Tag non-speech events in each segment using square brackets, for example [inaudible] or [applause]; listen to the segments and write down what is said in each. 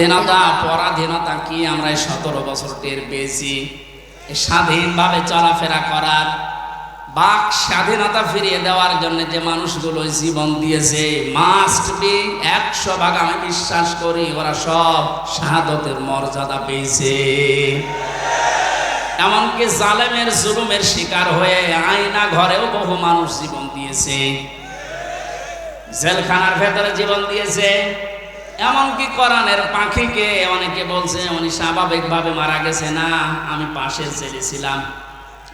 স্বাধীনতা পরাধীনতা কি আমরা সতেরো বছর টের পেয়েছি? স্বাধীনভাবে চলাফেরা করার, বাক স্বাধীনতা ফিরিয়ে দেওয়ার জন্য যে মানুষগুলো জীবন দিয়েছে মাস্ট বি একশো ভাগ আমি বিশ্বাস করি ওরা সব শাহাদতের মর্যাদা পেয়েছে। এমনকি জালেমের জুলুমের শিকার হয়ে আয়না ঘরেও বহু মানুষ জীবন দিয়েছে। জেলখানার ভেতরে জীবন দিয়েছে। এমনকি কোরআনের পাখিকে অনেকে বলছে, উনি স্বাভাবিকভাবে মারা গেছে। না, আমি পাশে ছেলেছিলাম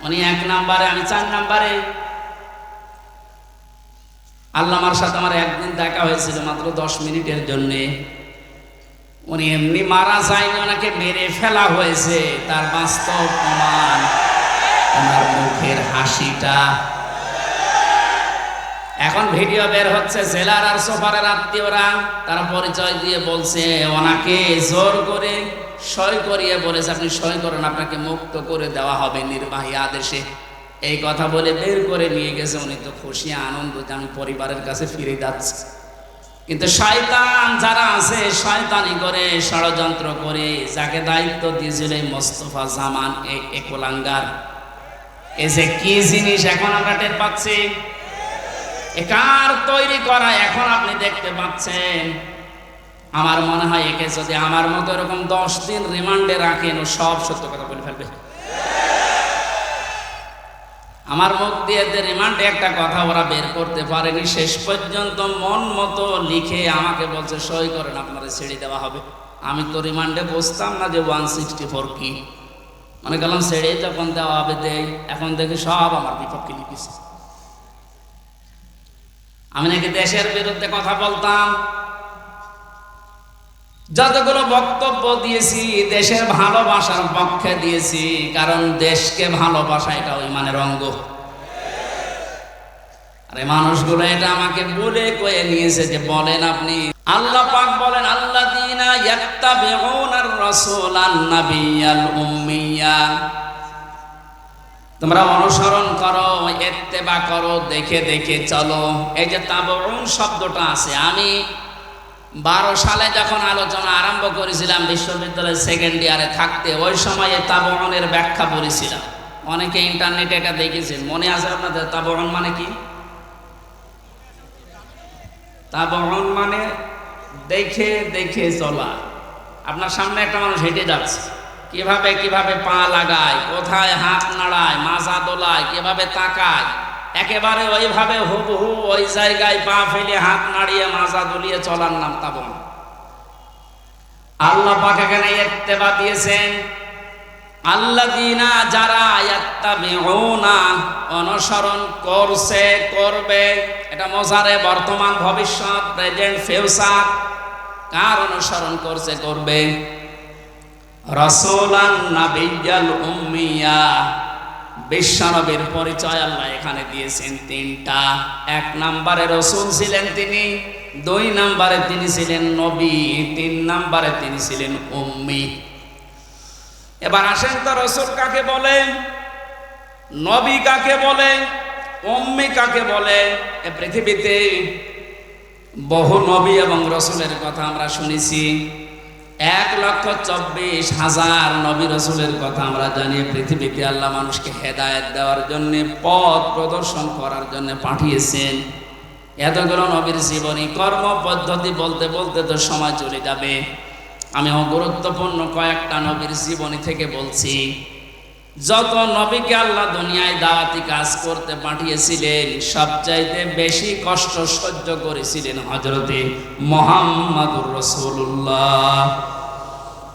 উনি এক নাম্বারে, আমি চার নাম্বারে। আল্লামার সাথে আমার একদিন দেখা হয়েছিল মাত্র দশ মিনিটের জন্যে। উনি এমনি মারা যায়নি, ওনাকে মেরে ফেলা হয়েছে। তার বাস্তব প্রমাণ, ওনার মুখের হাসিটা। এখন ভিডিও বের হচ্ছে, জেলার আর সোফারের আত্মীয়রা তারা পরিচয় দিয়ে বলছে, ওনাকে জোর করে সই করিয়ে বলেছে, আপনি সই করেন, আপনাকে মুক্ত করে দেওয়া হবে নির্বাহী আদেশে। এই কথা বলে বের করে নিয়ে গেছে, উনি তো খুশি, আনন্দ, যে আমি পরিবারের কাছে ফিরে যাচ্ছি। কিন্তু শয়তান যারা আছে, শয়তানি করে, ষড়যন্ত্র করে, যাকে দায়িত্ব দিয়েছিল এই মোস্তফা জামান, এই একলাঙ্গার। এ যে কি জিনিস, এখন আমরা টের পাচ্ছি? একার তৈরি করা এখন আপনি দেখতে পাচ্ছেন। আমার মনে হয় একে যদি আমার মতো এরকম দশ দিন রিমান্ডে রাখেন সব সত্য কথা বলে ফেলবে। আমার মুখ দিয়ে যে রিমান্ডে একটা কথা ওরা বের করতে পারেনি, শেষ পর্যন্ত মন মতো লিখে আমাকে বলছে, সই করেন আপনারা ছেড়ে দেওয়া হবে। আমি তো রিমান্ডে বসতাম না যে ওয়ান সিক্সটি ফোর কি। মনে করলাম ছেড়ে যখন দেওয়া হবে দেয় এখন দেখি সব আমার বিপক্ষে লিখেছে। আমি নাকি দেশের বিরুদ্ধে কথা বলতাম? যতগুলো বক্তব্য দিয়েছি, দেশের ভালোবাসার পক্ষে দিয়েছি, কারণ দেশকে ভালোবাসা এটা ওই মানের অঙ্গ। আরে মানুষগুলো এটা আমাকে বলে কয়ে নিয়েছে যে বলেন আপনি। আল্লাহ পাক বলেন আল্লাহ দিনা ইয়াত্তাবিউনার রাসূলান নাবিয়াল উম্মিয়া। তোমরা অনুসরণ করো এত্তেবা করো, দেখে দেখে চলো। এই যে তাবউন শব্দটা আছে, আমি বারো সালে যখন আলোচনা আরম্ভ করেছিলাম বিশ্ববিদ্যালয়ের সেকেন্ড ইয়ারে থাকতে, ওই সময়ে তাবউনের ব্যাখ্যা করেছিলাম অনেকে ইন্টারনেটে এটা দেখেছেন মনে আছে আপনাদের? তাবউন মানে কি? তাবউন মানে দেখে দেখে চলা। আপনার সামনে একটা মানুষ হেঁটে যাচ্ছে। কীভাবে কীভাবে পা লাগায়, কোথায় হাত নাড়ায় মাজা দোলায়, কীভাবে তাকায়, একেবারে ওইভাবে হুবহু ওই জায়গায় পা ফেলে হাত নাড়িয়ে মাজা দুলিয়ে চলার নাম তাবন। আল্লাহ পাক এখানে ইত্তেবা দিয়েছেন আল্লাহ দিনা যারা ইয়াত্তাবিউনা, অনুসরণ করছে, করবে, এটা মজারে বর্তমান ভবিষ্যৎ, প্রেজেন্ট ফিউচার, কার অনুসরণ করছে, করবে? রসোলান নাবিয়াল উম্মিয়া। বিশ্বনবীর পরিচয় আল্লাহ এখানে দিয়েছেন তিনটা। এক নম্বরে রসুল ছিলেন তিনি, দুই নম্বরে তিনি ছিলেন নবী, তিন নম্বরে তিনি ছিলেন উম্মি। এবার আসেন তো রসুল কাকে বলে, নবী কাকে বলে, উম্মি কাকে বলে? এ পৃথিবীতে বহু নবী এবং রসুলের কথা আমরা শুনেছি। এক লক্ষ চব্বিশ হাজার নবী রসুলের কথা আমরা জানি। পৃথিবীতে আল্লাহ মানুষকে হেদায়ত দেওয়ার জন্য, পথ প্রদর্শন করার জন্য পাঠিয়েছেন। এতগুলো নবীর জীবনী, কর্ম পদ্ধতি বলতে বলতে তো সময় চলে যাবে। আমি গুরুত্বপূর্ণ কয়েকটা নবীর জীবনী থেকে বলছি। যত নবীকে আল্লাহ দুনিয়ায় দাওয়াতি কাজ করতে পাঠিয়েছিলেন, সবচাইতে বেশি কষ্ট সহ্য করেছিলেন হজরতে মোহাম্মদুর রসুল্লাহ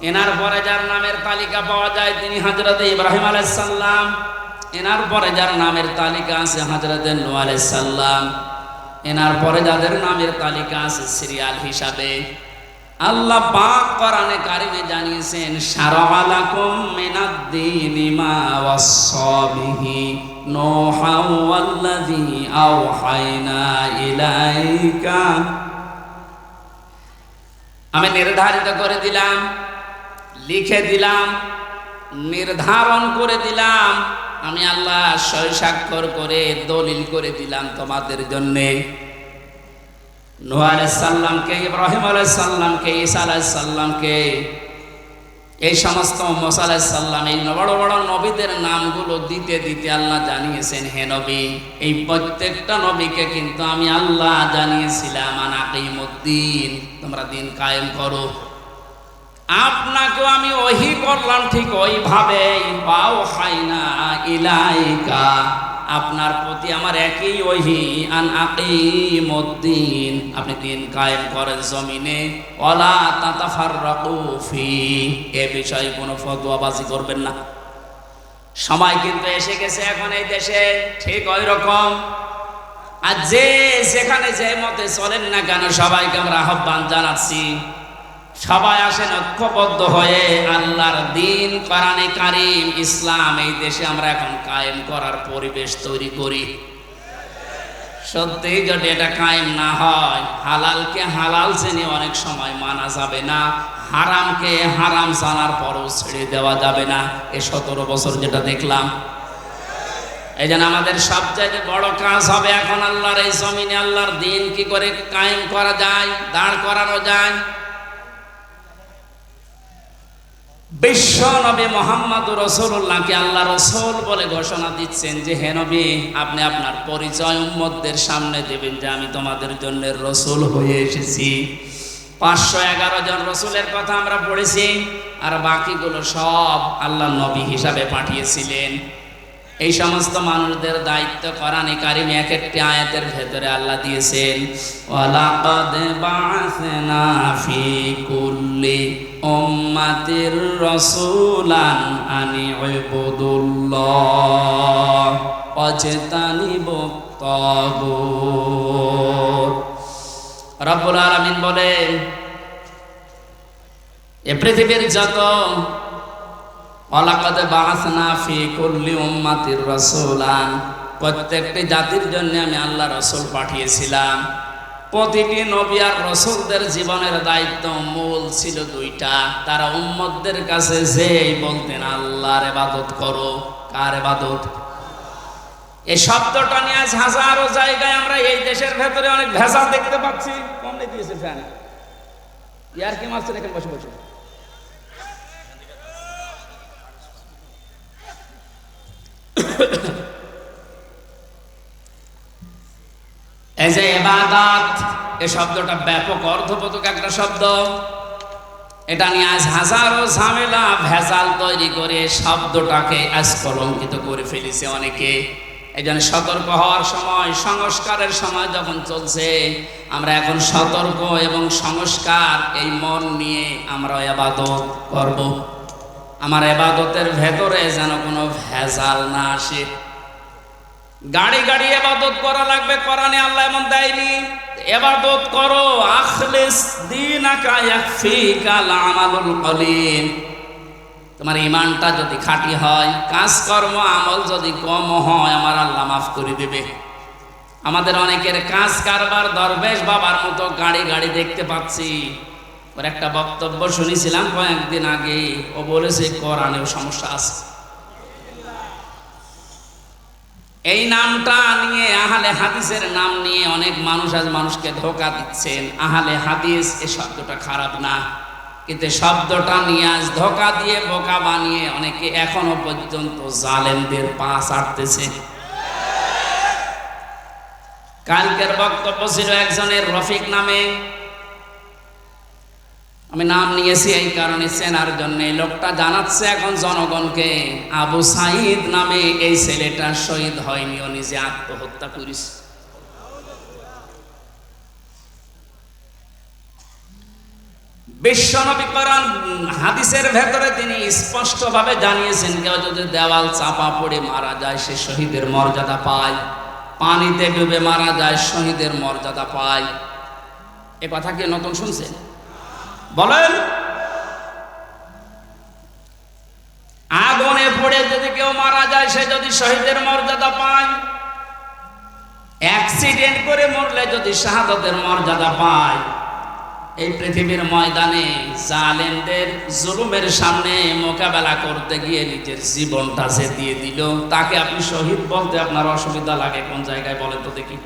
এনার পরে যার নামের তালিকা পাওয়া যায় তিনি হজরতে ইব্রাহিম আলাইসাল্লাম এনার পরে যার নামের তালিকা আছে হজরতে নু আলাইসাল্লাম এনার পরে যাদের নামের তালিকা আছে, সিরিয়াল হিসাবে। আল্লাহ পাক কোরআনে কারিমে জানিয়েছেন শারাআলাকুম মিনাদ-দীনি মা ওয়াসাবিহি নূহা ওয়াল্লাযী আওহাইনা ইলাইকা। আমি নির্ধারিত করে দিলাম, লিখে দিলাম, নির্ধারণ করে দিলাম, আমি আল্লাহ সই স্বাক্ষর করে, দলিল করে দিলাম তোমাদের জন্যে। নোহ আলাইসাল্লামকে ইব্রাহিম আলাইসাল্লামকে ঈসা আলাইসাল্লামকে এই সমস্ত মোসা আলাইসাল্লাম এই বড় বড় নবীদের নামগুলো দিতে দিতে আল্লাহ জানিয়েছেন, হে নবী, এই প্রত্যেকটা নবীকে কিন্তু আমি আল্লাহ জানিয়েছিলাম আনাকিমুদ্দিন তোমরা দিন কায়েম করো। আপনাকেও আমি ওহি করলাম ঠিক ওইভাবে পাও হাইনা ইলাইকা। আপনার প্রতি আমার একই ওহি, আন আকিমুদ্দিন। আপনি দিন কায়েম করেন জমিনে। ওলা তাতাফাররাকু ফি। এ বিষয়ে কোনো ফতোয়াবাজি করবেন না। সময় কিন্তু এসে গেছে এখন এই দেশে। ঠিক ওই রকম। আর যে যেখানে যে মতে চলেন না কেন, সবাইকে আমরা আহ্বান জানাচ্ছি। সবাই আসেন ঐক্যবদ্ধ হয়ে আল্লাহর দিন, কোরআনে কারিম, ইসলাম, এই দেশে আমরা এখন কায়েম করার পরিবেশ তৈরি করি। সত্যি যদি এটা কায়েম না হয়, হালালকে হালাল শ্রেণি অনেক সময় মানা যাবে না, হারামকে হারাম জানার পরও ছেড়ে দেওয়া যাবে না। এ সতেরো বছর যেটা দেখলাম। এই জন্য আমাদের সবচাইতে বড় কাজ হবে এখন আল্লাহর এই জমিনে আল্লাহর দিন কি করে কায়েম করা যায়, দাঁড় করানো যায়। বিশ্ব নবী মোহাম্মদ রসুল্লাহকে আল্লাহ রসুল বলে ঘোষণা দিচ্ছেন যে, হে নবী, আপনি আপনার পরিচয় উম্মদদের সামনে দেবেন যে, আমি তোমাদের জন্য রসুল হয়ে এসেছি। পাঁচশো এগারো জন রসুলের কথা আমরা পড়েছি, আর বাকিগুলো সব আল্লাহ নবী হিসাবে পাঠিয়েছিলেন। এই সমস্ত মানুষদের দায়িত্ব করানি কারিম এক একটি আয়াতের ভেতরে আল্লাহ দিয়েছেন, ওয়ালাকাদ বাআসনা ফি কুল্লি উম্মাতির রাসূলান আনি ইবুদুল্লাহ ওয়াজতানিবু তাগুত রব্বুল আলামিন বলেন, এ পৃথিবীর যত অলাকাদ বাসনা ফি কুল্লি উম্মাতির রাসূলান প্রত্যেকটি জাতির জন্য আমি আল্লাহ রসুল পাঠিয়েছিলাম। প্রতিটি নবী আর রসুলদের জীবনের দায়িত্ব মূল ছিল দুইটা। তারা উম্মতদের কাছে যেই বলতেন, আল্লাহর ইবাদত করো। কার ইবাদত? এই শব্দটা নিয়ে আজ হাজারো জায়গায় আমরা এই দেশের ভেতরে অনেক ভেজা দেখতে পাচ্ছি। কমনে দিয়েছে ফ্যান। ইয়ার কি মারছেন এখানে? বসে বসে। [coughs] এই যে এবাদাত, এ শব্দটা ব্যাপক অর্থবোধক একটা শব্দ। এটা নিয়ে আজ হাজারো ঝামেলা, ভেজাল তৈরি করে শব্দটাকে আজ কলঙ্কিত করে ফেলেছে অনেকে। এই সতর্ক হওয়ার সময়, সংস্কারের সময় যখন চলছে, আমরা এখন সতর্ক এবং সংস্কার, এই মন নিয়ে আমরা এবাদত করব। আমার এবাদতের ভেতরে যেন কোনো ভেজাল না আসে। গাড়ি গাড়ি এবাদত করা লাগবে, কোরআনে আল্লাহ এমন দেয়নি, এবাদত করো, আখলিস ইয়াকফিকা আমালুল কলিল। তোমার ইমানটা যদি খাঁটি হয়, কাজকর্ম, আমল যদি কম হয়, আমার আল্লাহ মাফ করে দেবে। আমাদের অনেকের কাজ কারবার, দরবেশ বাবার মতো গাড়ি গাড়ি দেখতে পাচ্ছি। ওর একটা বক্তব্য শুনেছিলাম কয়েকদিন আগে। ও বলেছে, কোরআনেও সমস্যা আছে। এই নামটা নিয়ে আহলে হাদিসের নাম নিয়ে অনেক মানুষ আজ মানুষকে ধোকা দিচ্ছেন। আহলে হাদিস এ শব্দটা খারাপ না। কিন্তু শব্দটা নিয়ে আজ ধোকা দিয়ে, বোকা বানিয়ে অনেকে এখনও পর্যন্ত জালেমদের পা চাটতেছে কালকের বক্তব্য ছিল একজনের রফিক নামে। আমি নাম নিয়েছি এই কারণে চেনার জন্য। লোকটা জানাচ্ছে এখন জনগণকে, আবু সাইদ নামে এই ছেলেটা শহীদ হয়নি, ও নিজে আত্মহত্যা করিস বিশ্বনবী কোরআন হাদিসের ভেতরে তিনি স্পষ্টভাবে জানিয়েছেন, কেউ যদি দেওয়াল চাপা পড়ে মারা যায়, সে শহীদের মর্যাদা পায়। পানিতে ডুবে মারা যায়, শহীদের মর্যাদা পায়। এ কথা কি নতুন শুনছেন? বলেন, আগুনে পড়ে যদি কেউ মারা যায়, সে যদি শহীদের মর্যাদা পায়, অ্যাক্সিডেন্ট করে মরলে যদি শাহাদতের মর্যাদা পায়, এই পৃথিবীর ময়দানে জালেমদের জুলুমের সামনে মোকাবেলা করতে গিয়ে নিজের জীবনটা যে দিয়ে দিল। তাকে আপনি শহীদ বলতে আপনার অসুবিধা লাগে, কোন জায়গায় বলেন তো দেখি।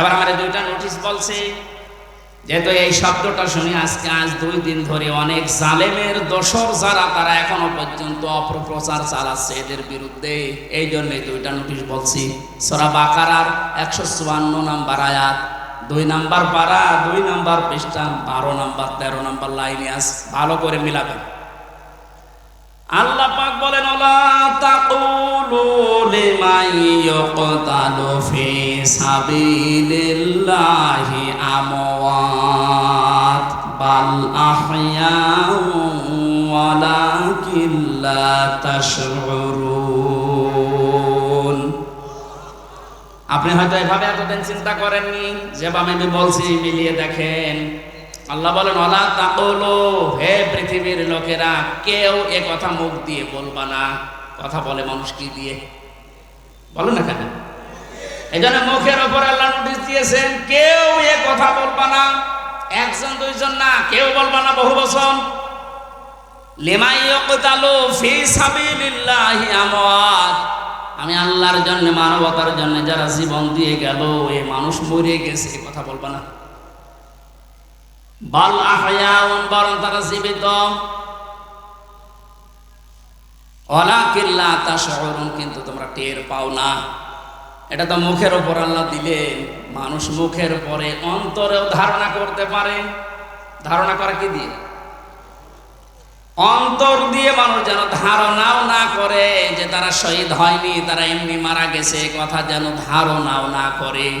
এবার আমার দুইটা নোটিশ বলছে, যেহেতু এই শব্দটা শুনি আজকে আজ দুই দিন ধরে অনেক জালেমের দোসর যারা, তারা এখনও পর্যন্ত অপপ্রচার চালাচ্ছে এদের বিরুদ্ধে। এই জন্য দুইটা নোটিশ বলছি। সরা বাকারার একশো চুয়ান্ন নাম্বার আয়াত, দুই নাম্বার পাড়া দুই নাম্বার পৃষ্ঠা, বারো নাম্বার, তেরো নাম্বার লাইনে আস, ভালো করে মিলাবেন। আল্লাহ পাক বলেন, ওলা তাকুলু লিমান ইয়কতালু ফি সাবিলিল্লাহি আমওয়াত, বাল আহয়াউ ওয়ালাকিন তাশউরুন। আপনি হয়তো এভাবে এতদিন চিন্তা করেননি যেভাবে আমি বলছি, মিলিয়ে দেখেন আল্লাহ বলেন অলা তাকলো, হে পৃথিবীর লোকেরা, কেউ এ কথা মুখ দিয়ে বলবা না। কথা বলে মানুষ কি দিয়ে? বলো না কেন? এই জন্য মুখের ওপর আল্লাহ নোটিশ দিয়েছেন, কেউ এ কথা বলবা না। একজন, দুইজন না, কেউ বলবা না বহু বছর আমি আল্লাহর জন্য, মানবতার জন্য যারা জীবন দিয়ে গেল, এ মানুষ মরে গেছে কথা বলবা না। বাল আহয়াউন বরং তারা জীবিত। অলাকিল্লা তা শহরুন কিন্তু তোমরা টের পাও না। এটা তো মুখের ওপর আল্লাহ দিলে, মানুষ মুখের পরে অন্তরেও ধারণা করতে পারে। ধারণা করে কি দিয়ে? অন্তর দিয়ে মানুষ যেন ধারণাও না করে যে তারা শহীদ হয়নি, তারা এমনি মারা গেছে, কথা যেন ধারণাও না করে।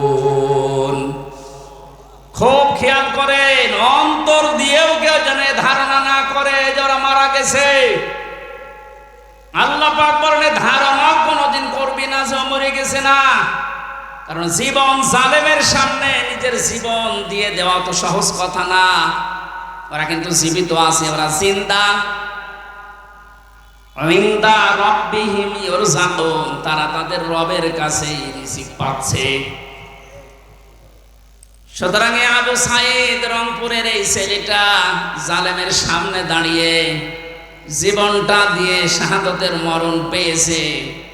খুব খেয়াল করেন, অন্তর দিয়েও কেউ যেন ধারণা না করে যারা মারা গেছে। আল্লাহ পাক বলেন ধারণা কোনোদিন করবি না যে মরে গেছে না। কারণ জীবন জালেমের সামনে নিজের জীবন দিয়ে দেওয়া তো সহজ কথা না। ওরা কিন্তু জীবিত আছে, ওরা ইরযাকুন তারা তাদের রবের রিজিক পাচ্ছে। সুতরাং আবু সাইদ রংপুরের এই ছেলেটা জালেমের সামনে দাঁড়িয়ে জীবনটা দিয়ে শাহাদতের মরণ পেয়েছে।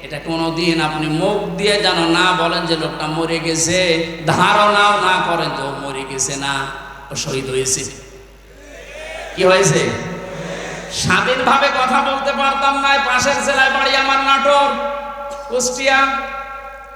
এটা কোনোদিন আপনি মুখ দিয়ে যেন না বলেন যে লোকটা মরে গেছে। ধারণাও না করেন ও মরে গেছে না, ও শহীদ হয়েছে। কি হয়েছে? স্বাধীনভাবে কথা বলতে পারতাম না পাশের জেলায় বাড়ি আমার নাটোর, কুষ্টিয়া।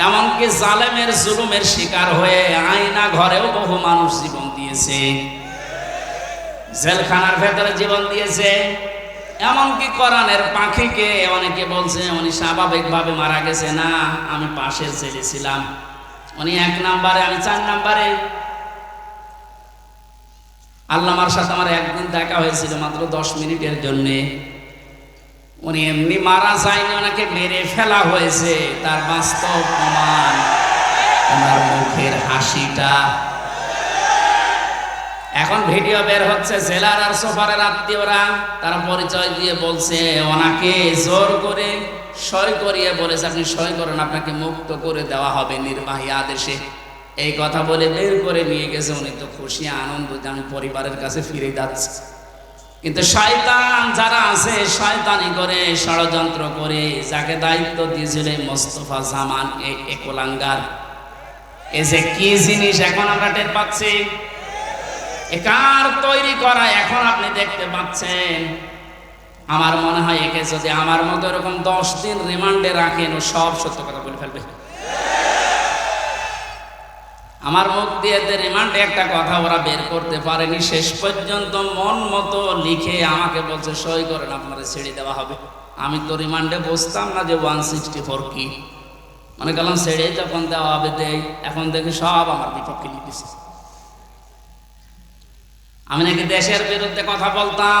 এমনকি জালেমের জুলুমের শিকার হয়ে আয়না ঘরেও বহু মানুষ জীবন দিয়েছে। জেলখানার ভেতরে জীবন দিয়েছে। এমনকি কোরআনের পাখিকে অনেকে বলছে, উনি স্বাভাবিকভাবে মারা গেছে। না, আমি পাশের ছেলে ছিলাম। উনি এক নাম্বারে, আমি চার নাম্বারে। আল্লামার সাথে আমার একদিন দেখা হয়েছিল মাত্র দশ মিনিটের জন্যে। উনি এমনি মারা যায়নি, ওনাকে মেরে ফেলা হয়েছে। তার বাস্তব প্রমাণ ওনার মুখের হাসিটা। এখন ভিডিও বের হচ্ছে জেলার আর সোফারের আত্মীয়রা, তারা পরিচয় দিয়ে বলছে, ওনাকে জোর করে সই করিয়ে বলেছে, আপনি সই করেন, আপনাকে মুক্ত করে দেওয়া হবে নির্বাহী আদেশে। এই কথা বলে বের করে নিয়ে গেছে, উনি তো খুশি, আনন্দ আমি পরিবারের কাছে ফিরে যাচ্ছি। কিন্তু শয়তান যারা আছে, শয়তানি করে, ষড়যন্ত্র করে, যাকে দায়িত্ব দিয়েছিল এই মোস্তফা জামান, এই একলাঙ্গার। এ যে কি জিনিস এখন আমরা টের পাচ্ছি? এ কার তৈরি করা এখন আপনি দেখতে পাচ্ছেন? আমার মনে হয় একে যদি আমার মতো এরকম দশ দিন রিমান্ডে রাখেন, ও সব সত্য কথা বলে ফেলবে। আমার মুখ দিয়ে এতে রিমান্ডে একটা কথা ওরা বের করতে পারেনি, শেষ পর্যন্ত মন মতো লিখে আমাকে বলছে, সই করেন, আপনারা ছেড়ে দেওয়া হবে। আমি তো রিমান্ডে বসতাম না যে ওয়ান সিক্সটি ফোর কি। মনে করলাম ছেড়ে যখন দেওয়া হবে দেয় এখন দেখি সব আমার বিপক্ষে লিখেছে। আমি নাকি দেশের বিরুদ্ধে কথা বলতাম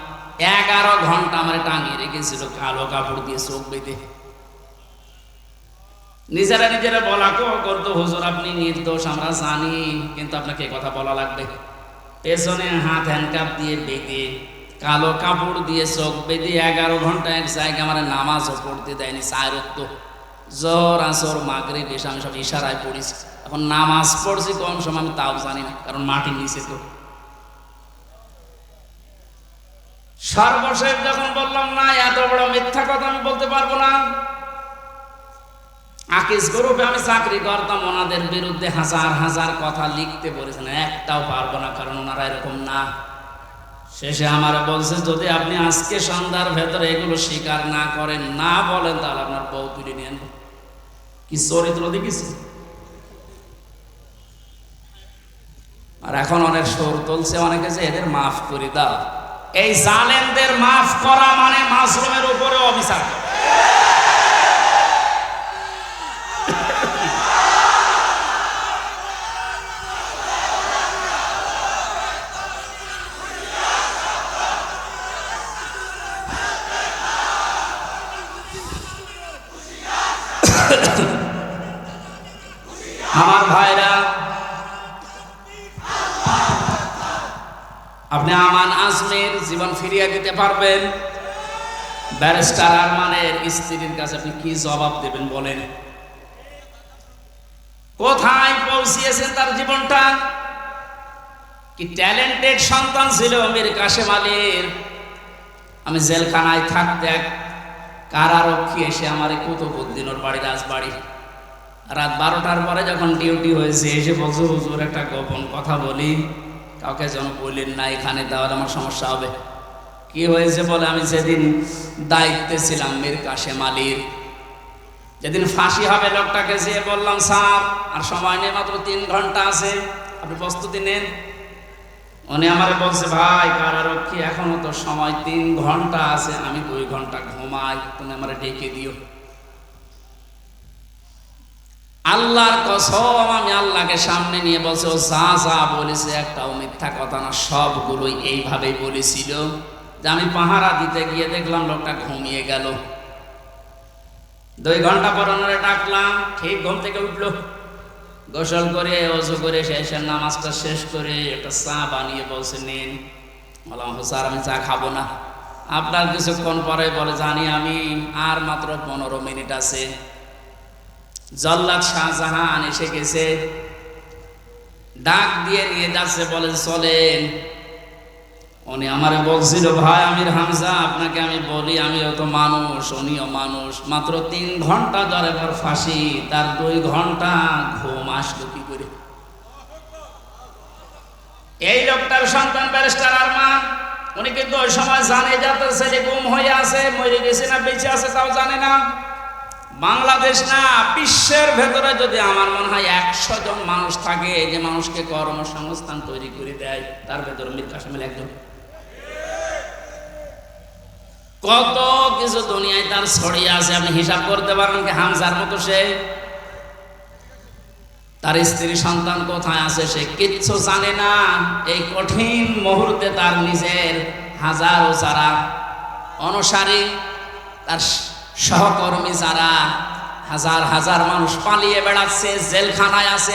এগারো ঘণ্টা আমার টাঙিয়ে রেখেছিল, কালো কাপড় দিয়ে চোখ বেঁধে। নিজেরা নিজেরা বলা, কো করতো হুজুর, আপনি নির্দোষ, আমরা জানি, কিন্তু আপনাকে কথা বলা লাগবে। পেছনে হাত হ্যান্ডকাপ দিয়ে বেঁধে, কালো কাপড় দিয়ে চোখ বেঁধে এগারো ঘণ্টা এক জায়গায় আমার নামাজও পড়তে দেয়নি চায়ের তো জোর আসর মাগরে বেশ আমি সব ইশারায় পড়েছি। এখন নামাজ পড়ছি, কম সময়, আমি তাও জানি না, কারণ মাটির নিচে তো। সর্বশেষ যখন বললাম, না, এত বড় মিথ্যা কথা আমি বলতে পারব না। আকিস গ্রুপে আমি চাকরি করতাম, ওনাদের বিরুদ্ধে হাজার হাজার কথা লিখতে বলেছেন। একটাও পারব না, কারণ ওনারা এরকম না। শেষে আমার বলছে, যদি আপনি আজকে সন্ধ্যার ভেতরে এগুলো স্বীকার না করেন, না বলেন, তাহলে আপনার বউ তুলে নিয়ে কি চরিত্র দেখিস আর এখন অনেক সুর তুলছে, অনেকে যে এদের মাফ করে দাও। এই জালেমদের মাফ করা মানে মাসরুমের উপরে অবিচার। আপনি আমান আজমের জীবন ফিরিয়ে দিতে পারবেন। ব্যারিস্টার আরমানের স্ত্রীর কাছে আপনি কি জবাব দেবেন বলেন? কোথায় পৌঁছিয়েছেন তার জীবনটা? কি ট্যালেন্টেড সন্তান ছিল মীর কাশেম আলীর? আমি জেলখানায় থাকতে এক কারারক্ষী এসে আমার কুতুবুদ্দিন ওর বাড়ি রাজবাড়ি রাত বারোটার পরে যখন ডিউটি হয়েছে, এসে বলছে, হুজুর, একটা গোপন কথা বলি। কাউকে যেন বললেন, না, এখানে তাহলে আমার সমস্যা হবে। কি হয়েছে বলে? আমি যেদিন দায়িত্বে ছিলাম মীর কাশেম আলীর, যেদিন ফাঁসি হবে লোকটাকে যেয়ে বললাম, স্যার, আর সময় নেই, মাত্র তিন ঘণ্টা আছে, আপনি প্রস্তুতি নেন। উনি আমারে বলছে, ভাই, কারারক্ষী, এখনও তো সময় তিন ঘণ্টা আছে, আমি দুই ঘণ্টা ঘুমাই, তুমি আমারে ডেকে দিও। আল্লাহর কসম আমি আল্লাহকে সামনে নিয়ে বলছে, ও যা যা বলেছে, একটাও মিথ্যা কথা না, সবগুলোই এইভাবেই বলেছিল। যে আমি পাহারা দিতে গিয়ে দেখলাম লোকটা ঘুমিয়ে গেল। দুই ঘণ্টা পর ওনারে ডাকলাম, ঠিক ঘুম থেকে উঠল। গোসল করে, অজু করে শেষে নামাজটা শেষ করে একটা চা বানিয়ে বলছে, নিন। বললাম স্যার, আমি চা খাব না। আপনার কিছুক্ষণ পরে বলে, জানি আমি, আর মাত্র পনেরো মিনিট আছে। জল্লাদ শাহজাহান এসে গেছে। ডাক দিয়ে নিয়ে যাচ্ছে বলে চলেন। উনি আমারে বলছিল, ভাই, আমির হামজা, আপনাকে আমি বলি, আমিও তো মানুষ, উনিও মানুষ। মাত্র তিন ঘণ্টা ধরে পর ফাঁসি, তার দুই ঘণ্টা ঘুম আসলো কি করে? এই লোকটার সন্তান ব্যারিস্টার আরমান, উনি কিন্তু ওই সময় জানে যাতে ছেলে গুম হয়ে আছে, মরে গেছে না, বেঁচে আছে, তাও জানে না। বাংলাদেশ না, বিশ্বের ভেতরে যদি আমার মনে হয় একশো জন মানুষ থাকে যে মানুষকে কর্মসংস্থান তৈরি করে দেয়, তার ভেতরে মীর কাসেমের একজন। কত কিছু দুনিয়ায় তার ছড়িয়ে আছে, আপনি হিসাব করতে পারবেন কি হামজার মতো সে? তার স্ত্রী সন্তান কোথায় আছে সে কিচ্ছু জানে না। এই কঠিন মুহূর্তে তার নিজের হাজারো যারা অনুসারী, তার সহকর্মী যারা হাজার হাজার মানুষ পালিয়ে বেড়াচ্ছে জেলখানায় আছে